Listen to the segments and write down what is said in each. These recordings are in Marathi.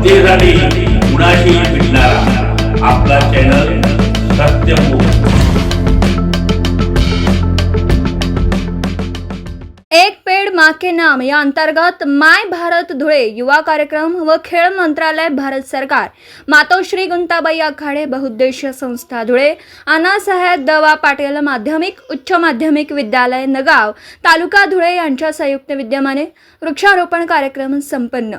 जनतेसाठी कुणाशी भेटणारा आपला चॅनल सत्यमुख एक पेड माँ के नाम या अंतर्गत माय भारत धुळे युवा कार्यक्रम व खेळ मंत्रालय भारत सरकार मातोश्री गुंताबाई आखाडे बहुउद्देशीय संस्था धुळे अनासाहेब दवा पाटील माध्यमिक उच्च माध्यमिक विद्यालय नगाव तालुका धुळे यांच्या संयुक्त विद्यमाने वृक्षारोपण कार्यक्रम संपन्न.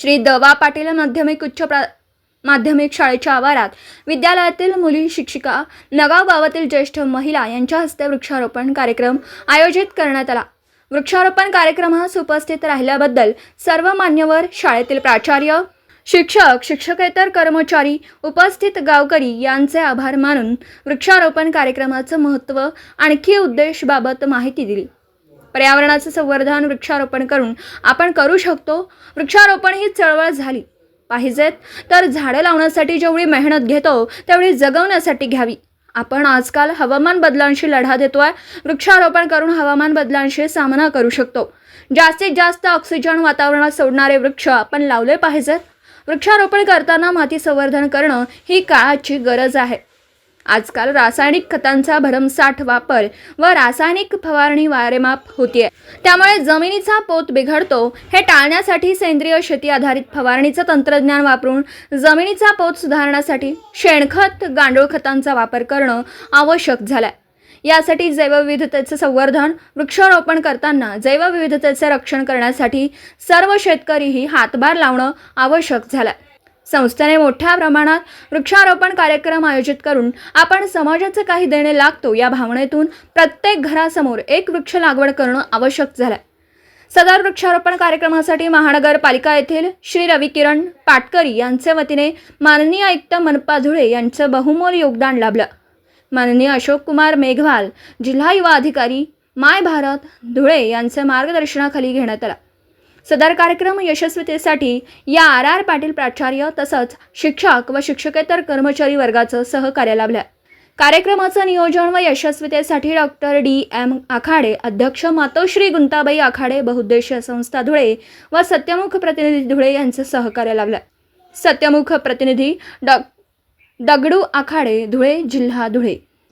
श्री दवा पाटील माध्यमिक उच्च प्रा माध्यमिक शाळेच्या आवारात विद्यालयातील मुली शिक्षिका नगाव गावातील ज्येष्ठ महिला यांच्या हस्ते वृक्षारोपण कार्यक्रम आयोजित करण्यात आला. वृक्षारोपण कार्यक्रमास उपस्थित राहिल्याबद्दल सर्व मान्यवर शाळेतील प्राचार्य शिक्षक शिक्षकेतर कर्मचारी उपस्थित गावकरी यांचे आभार मानून वृक्षारोपण कार्यक्रमाचं महत्त्व आणखी उद्देशबाबत माहिती दिली. पर्यावरणाचं संवर्धन वृक्षारोपण करून आपण करू शकतो. वृक्षारोपण ही चळवळ झाली पाहिजेत. तर झाडं लावण्यासाठी जेवढी मेहनत घेतो तेवढी जगवण्यासाठी घ्यावी. आपण आजकाल हवामान बदलांशी लढा देतोय. वृक्षारोपण करून हवामान बदलांशी सामना करू शकतो. जास्तीत जास्त ऑक्सिजन वातावरणात सोडणारे वृक्ष आपण लावले पाहिजेत. वृक्षारोपण करताना माती संवर्धन करणं ही काळाची गरज आहे. आजकाल रासायनिक खतांचा भरमसाठ वापर व रासायनिक फवारणी वारेमाप होतीये. त्यामुळे जमिनीचा पोत बिघडतो हे टाळण्यासाठी सेंद्रिय शेती आधारित फवारणीचं तंत्रज्ञान वापरून जमिनीचा पोत सुधारण्यासाठी शेणखत गांडूळ खतांचा वापर करणं आवश्यक झालाय. यासाठी जैवविविधतेचं संवर्धन वृक्षारोपण करताना जैवविविधतेचे रक्षण करण्यासाठी सर्व शेतकरीही हातभार लावणं आवश्यक झालं संस्थेने मोठ्या प्रमाणात वृक्षारोपण कार्यक्रम आयोजित करून आपण समाजाचं काही देणे लागतो या भावनेतून प्रत्येक घरासमोर एक वृक्ष लागवड करणं आवश्यक झालंय. सदर वृक्षारोपण कार्यक्रमासाठी महानगरपालिका येथील श्री रविकिरण पाटकरी यांचे वतीने माननीय आयुक्त मनपा धुळे यांचं बहुमोल योगदान लाभलं. माननीय अशोक कुमार मेघवाल जिल्हा युवा अधिकारी माय भारत धुळे यांच्या मार्गदर्शनाखाली घेण्यात आला. सदर कार्यक्रम यशस्वीतेसाठी या आर आर पाटील प्राचार्य तसंच शिक्षक व शिक्षकेतर कर्मचारी वर्गाचं सहकार्य लाभलं. कार्यक्रमाचं नियोजन व यशस्वीतेसाठी डॉक्टर डी एम आखाडे अध्यक्ष मातोश्री गुंताबाई आखाडे बहुउद्देशीय संस्था धुळे व सत्यमुख प्रतिनिधी धुळे यांचं सहकार्य लाभलं. सत्यमुख प्रतिनिधी डॉ दगडू आखाडे धुळे जिल्हा धुळे.